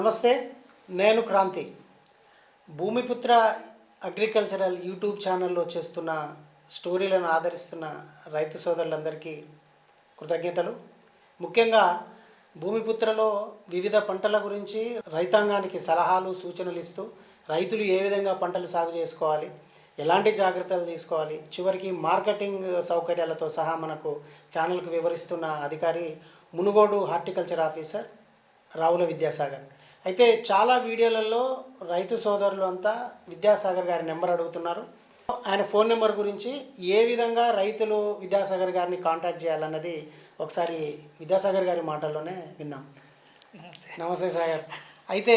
నమస్తే నేను Kranti. Bhoomiputra agricultural YouTube ఛానల్లో చేస్తున్న స్టోరీలను ఆదరిస్తున్న రైతు సోదరులందరికీ కృతజ్ఞతలు. ముఖ్యంగా భూమిపుత్రలో వివిధ పంటల గురించి రైతాంగానికి సలహాలు సూచనలు ఇస్తూ రైతులు ఏ విధంగా పంటలు సాగు చేసుకోవాలి ఎలాంటి జాగ్రత్తలు తీసుకోవాలి చివరికి మార్కెటింగ్ సౌకర్యాలతో సహా మనకు ఛానల్కు వివరిస్తున్న అధికారి మునుగోడు హార్టికల్చర్ ఆఫీసర్ రావుల విద్యాసాగర్. అయితే చాలా వీడియోలలో రైతు సోదరులు అంతా విద్యాసాగర్ గారి నెంబర్ అడుగుతున్నారు. ఆయన ఫోన్ నెంబర్ గురించి ఏ విధంగా రైతులు విద్యాసాగర్ గారిని కాంటాక్ట్ చేయాలన్నది ఒకసారి విద్యాసాగర్ గారి మాటల్లోనే విందాం. నమస్తే. సాగర్. అయితే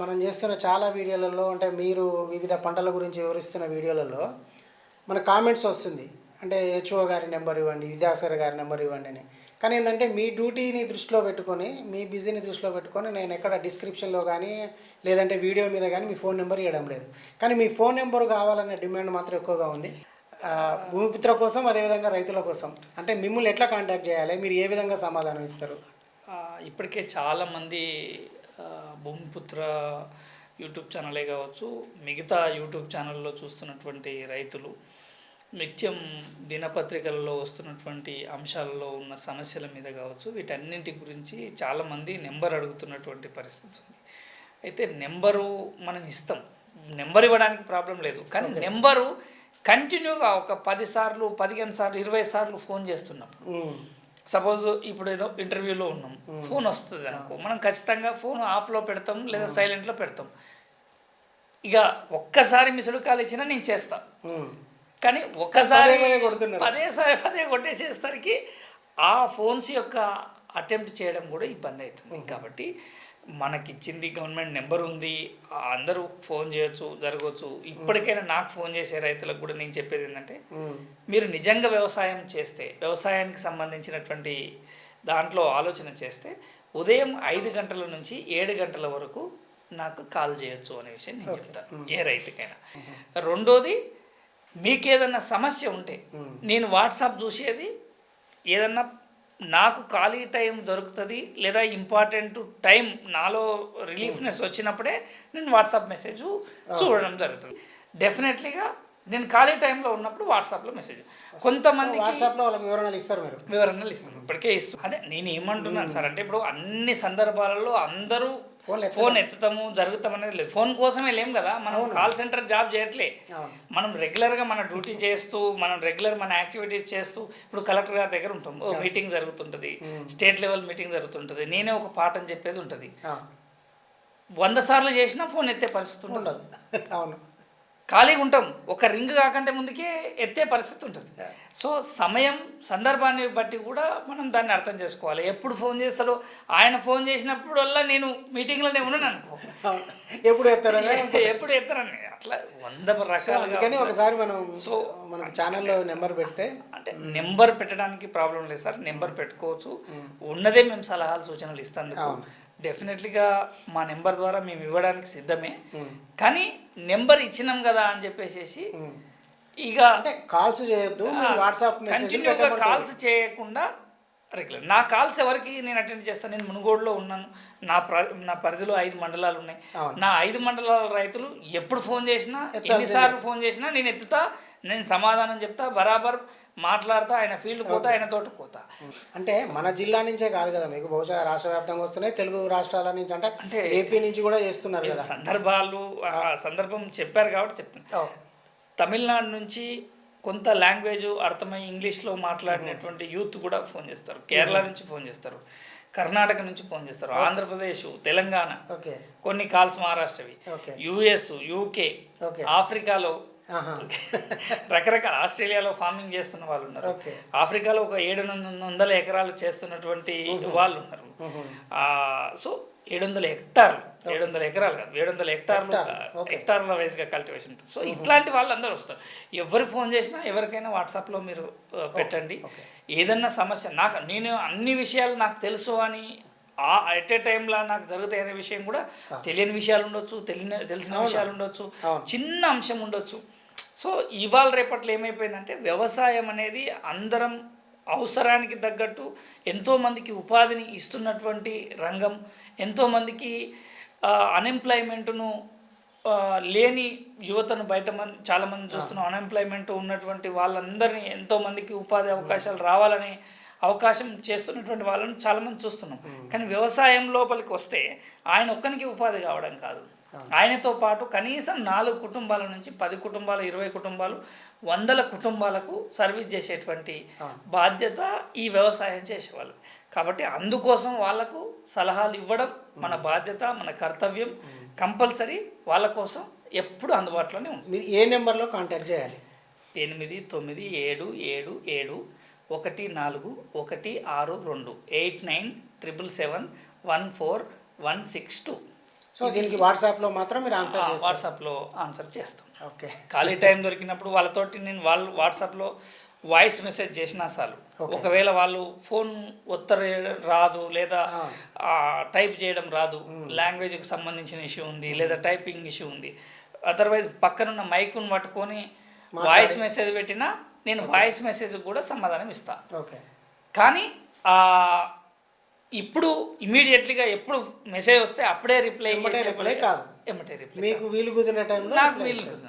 మనం చేస్తున్న చాలా వీడియోలలో అంటే మీరు వివిధ పంటల గురించి వివరిస్తున్న వీడియోలలో మన కామెంట్స్ వస్తుంది. అంటే హెచ్ఓ గారి నెంబర్ ఇవ్వండి విద్యాసాగర్ గారి నెంబర్ ఇవ్వండి అని. కానీ ఏంటంటే మీ డ్యూటీని దృష్టిలో పెట్టుకొని మీ బిజీని దృష్టిలో పెట్టుకొని నేను ఎక్కడ డిస్క్రిప్షన్లో కానీ లేదంటే వీడియో మీద కానీ మీ ఫోన్ నెంబర్ ఇవ్వడం లేదు. కానీ మీ ఫోన్ నెంబర్ కావాలనే డిమాండ్ మాత్రం ఎక్కువగా ఉంది. భూమిపుత్ర కోసం అదేవిధంగా రైతుల కోసం. అంటే మిమ్మల్ని ఎట్లా కాంటాక్ట్ చేయాలి? మీరు ఏ విధంగా సమాధానం ఇస్తారు? ఇప్పటికే చాలామంది భూమిపుత్ర యూట్యూబ్ ఛానలే కావచ్చు మిగతా యూట్యూబ్ ఛానల్లో చూస్తున్నటువంటి రైతులు నిత్యం దినపత్రికలలో వస్తున్నటువంటి అంశాలలో ఉన్న సమస్యల మీద కావచ్చు వీటన్నింటి గురించి చాలామంది నెంబర్ అడుగుతున్నటువంటి పరిస్థితి ఉంది. అయితే నెంబరు మనం ఇస్తాం. నెంబర్ ఇవ్వడానికి ప్రాబ్లం లేదు. కానీ నెంబరు కంటిన్యూగా ఒక పది సార్లు పదిహేను సార్లు ఇరవై సార్లు ఫోన్ చేస్తున్నాం ఉమ్, సపోజ్ ఇప్పుడు ఏదో ఇంటర్వ్యూలో ఉన్నాం. ఫోన్ వస్తుంది అనుకో. మనం ఖచ్చితంగా ఫోన్ ఆఫ్లో పెడతాం లేదా సైలెంట్లో పెడతాం. ఇక ఒక్కసారి మిసుడు కాల్ ఇచ్చినా నేను చేస్తా. ఉమ్, కానీ ఒక్కసారి పదే పదే కొట్టేసేసరికి ఆ ఫోన్స్ యొక్క అటెంప్ట్ చేయడం కూడా ఇబ్బంది అవుతుంది. కాబట్టి మనకి ఇచ్చింది గవర్నమెంట్ నెంబర్ ఉంది. అందరూ ఫోన్ చేయొచ్చు జరగవచ్చు ఇప్పటికైనా నాకు ఫోన్ చేసే రైతులకు కూడా నేను చెప్పేది ఏంటంటే మీరు నిజంగా వ్యవసాయం చేస్తే వ్యవసాయానికి సంబంధించినటువంటి దాంట్లో ఆలోచన చేస్తే ఉదయం ఐదు గంటల నుంచి ఏడు గంటల వరకు నాకు కాల్ చేయొచ్చు అనే విషయం నేను చెప్తాను. ఏ రైతుకైనా. రెండోది మీకేదన్నా సమస్య ఉంటే. నేను వాట్సాప్ చూసేది ఏదన్నా నాకు ఖాళీ టైం దొరుకుతుంది లేదా ఇంపార్టెంట్ టైం నాలో రిలీఫ్నెస్ వచ్చినప్పుడే నేను వాట్సాప్ మెసేజ్ చూడడం జరుగుతుంది. డెఫినెట్లీగా నేను ఖాళీ టైంలో ఉన్నప్పుడు వాట్సాప్లో మెసేజ్. కొంతమందికి వాట్సాప్లో వాళ్ళకి వివరణలు ఇస్తారు మీరు. వివరణలు ఇస్తాను. ఇప్పటికే ఇస్తాను. అదే నేను ఏమంటున్నాను సార్ అంటే ఇప్పుడు అన్ని సందర్భాలలో అందరూ. ఫోన్ ఎత్తుతాము జరుగుతాం అనేది లేదు. ఫోన్ కోసమే లేం కదా మనం కాల్ సెంటర్ జాబ్ చేయట్లే. మనం రెగ్యులర్గా మన డ్యూటీ చేస్తూ మనం రెగ్యులర్ మన యాక్టివిటీస్ చేస్తూ ఇప్పుడు కలెక్టర్ గారి దగ్గర ఉంటాం. ఓ మీటింగ్ జరుగుతుంటుంది స్టేట్ లెవెల్ మీటింగ్ జరుగుతుంటుంది. నేనే ఒక పాఠం చెప్పేది ఉంటుంది. వంద సార్లు చేసినా ఫోన్ ఎత్తే పరిస్థితి ఉండదు. అవును. ఖాళీగా ఉంటాం ఒక రింగ్ కాకంటే ముందుకే ఎత్తే పరిస్థితి ఉంటుంది. సో సమయం సందర్భాన్ని బట్టి కూడా మనం దాన్ని అర్థం చేసుకోవాలి. ఎప్పుడు ఫోన్ చేస్తాడో ఆయన ఫోన్ చేసినప్పుడల్లా నేను మీటింగ్లోనే ఉన్నాను అనుకో. ఎప్పుడు ఎత్తారని ఎప్పుడు ఎత్తారని. అట్లా వంద అందుకని ఒకసారి మనం సో ఛానల్లో నెంబర్ పెడితే. అంటే నెంబర్ పెట్టడానికి ప్రాబ్లం లేదు సార్. నెంబర్ పెట్టుకోవచ్చు. ఉన్నదే మేము సలహాలు సూచనలు అవును. డెఫినెట్లీగా మా నెంబర్ ద్వారా మేము ఇవ్వడానికి సిద్ధమే. కానీ నెంబర్ ఇచ్చినాం కదా అని చెప్పేసి. ఇక అంటే కాల్స్ చేయొద్దు వాట్సాప్ కంటిన్యూగా కాల్స్ చేయకుండా రెగ్యులర్ నా కాల్స్ ఎవరికి నేను అటెండ్ చేస్తాను నేను మునుగోడులో ఉన్నాను. నా ప్ర నా పరిధిలో ఐదు మండలాలు ఉన్నాయి. నా ఐదు మండలాల రైతులు ఎప్పుడు ఫోన్ చేసినా ఎన్నిసార్లు ఫోన్ చేసినా నేను ఎత్తుతా నేను సమాధానం చెప్తా బరాబర్ మాట్లాడతా ఆయన ఫీల్డ్ పోతా ఆయన తోట పోతా. అంటే మన జిల్లా నుంచే కాదు కదా మీకు బహుశా రాష్ట్ర వ్యాప్తంగా వస్తున్నాయి తెలుగు రాష్ట్రాల నుంచి అంటే అంటే ఏపీ నుంచి కూడా చేస్తున్నారు కదా. సందర్భాలు సందర్భం చెప్పారు కాబట్టి చెప్తాను అవును. తమిళనాడు నుంచి కొంత లాంగ్వేజ్ అర్థమై ఇంగ్లీష్లో మాట్లాడినటువంటి యూత్ కూడా ఫోన్ చేస్తారు. కేరళ నుంచి ఫోన్ చేస్తారు. కర్ణాటక నుంచి ఫోన్ చేస్తారు. ఆంధ్రప్రదేశ్ తెలంగాణ ఓకే. కొన్ని కాల్స్ మహారాష్ట్రవి. US UK okay. ఆఫ్రికాలో. రకరకాల ఆస్ట్రేలియాలో ఫార్మింగ్ చేస్తున్న వాళ్ళు ఉన్నారు. ఆఫ్రికాలో ఒక ఏడు వందల ఎకరాలు చేస్తున్నటువంటి వాళ్ళు ఉన్నారు. సో ఏడు వందల హెక్టార్లు. ఏడు వందల ఎకరాలు కాదు. ఏడు వందల హెక్టార్లు. హెక్టార్ల వైజ్గా కల్టివేషన్ ఉంటుంది. సో ఇట్లాంటి వాళ్ళు అందరూ వస్తారు. ఎవరు ఫోన్ చేసినా ఎవరికైనా వాట్సాప్లో మీరు పెట్టండి. ఏదన్నా సమస్య నాకు నేను అన్ని విషయాలు నాకు తెలుసు అని ఆ ఎట్ ఏ టైంలో నాకు జరుగుతాయి అనే విషయం కూడా తెలియని విషయాలు ఉండొచ్చు తెలియని తెలిసిన విషయాలు ఉండొచ్చు. చిన్న అంశం ఉండొచ్చు. సో ఇవాళ రేపట్లో ఏమైపోయిందంటే వ్యవసాయం అనేది అందరం అవసరానికి తగ్గట్టు ఎంతోమందికి ఉపాధిని ఇస్తున్నటువంటి రంగం ఎంతోమందికి అన్ఎంప్లాయ్మెంట్ను లేని యువతను బయట మంది చాలా మంది చూస్తున్నాం. అన్ఎంప్లాయ్మెంట్ ఉన్నటువంటి వాళ్ళందరినీ ఎంతో మందికి ఉపాధి అవకాశాలు రావాలని అవకాశం చేస్తున్నటువంటి వాళ్ళని చాలా మంది చూస్తున్నాం. కానీ వ్యవసాయం లోపలికి వస్తే ఆయన ఒక్కనికి ఉపాధి కావడం కాదు. ఆయనతో పాటు కనీసం నాలుగు కుటుంబాల నుంచి పది కుటుంబాలు ఇరవై కుటుంబాలు వందల కుటుంబాలకు సర్వీస్ చేసేటువంటి బాధ్యత ఈ వ్యవసాయం చేసేవాళ్ళు. కాబట్టి అందుకోసం వాళ్ళకు సలహాలు ఇవ్వడం మన బాధ్యత మన కర్తవ్యం కంపల్సరీ వాళ్ళ కోసం ఎప్పుడు అందుబాటులోనే ఉంటుంది. మీరు ఏ నెంబర్లో కాంటాక్ట్ చేయాలి? ఎనిమిది తొమ్మిది ఏడు ఏడు ఏడు ఒకటి నాలుగు ఒకటి ఆరు రెండు eight nine triple seven one four one six two. So దీనికి వాట్సాప్లో మాత్రం మీరు ఆన్సర్ వాట్సాప్లో ఆన్సర్ చేస్తాం. ఓకే. ఖాళీ టైం దొరికినప్పుడు వాళ్ళతోటి నేను వాళ్ళు వాట్సాప్లో వాయిస్ మెసేజ్ చేసినా చాలు. ఒకవేళ వాళ్ళు ఫోన్ ఒత్తర రాదు లేదా. టైప్ చేయడం రాదు. లాంగ్వేజ్కి సంబంధించిన ఇష్యూ ఉంది లేదా టైపింగ్ ఇష్యూ ఉంది. అదర్వైజ్ పక్కనున్న మైకును పట్టుకొని వాయిస్ మెసేజ్ పెట్టినా నేను వాయిస్ మెసేజ్ కూడా సమాధానం ఇస్తా. ఓకే. కానీ ఆ, ఇప్పుడు ఇమీడియట్లీగా ఎప్పుడు మెసేజ్ వస్తే అప్పుడే రిప్లై reply కాదు. ఎమ్మటే రిప్లై మీకు వీలు కుదిరిన టైంలో నాకు వీలు. కుదిరిన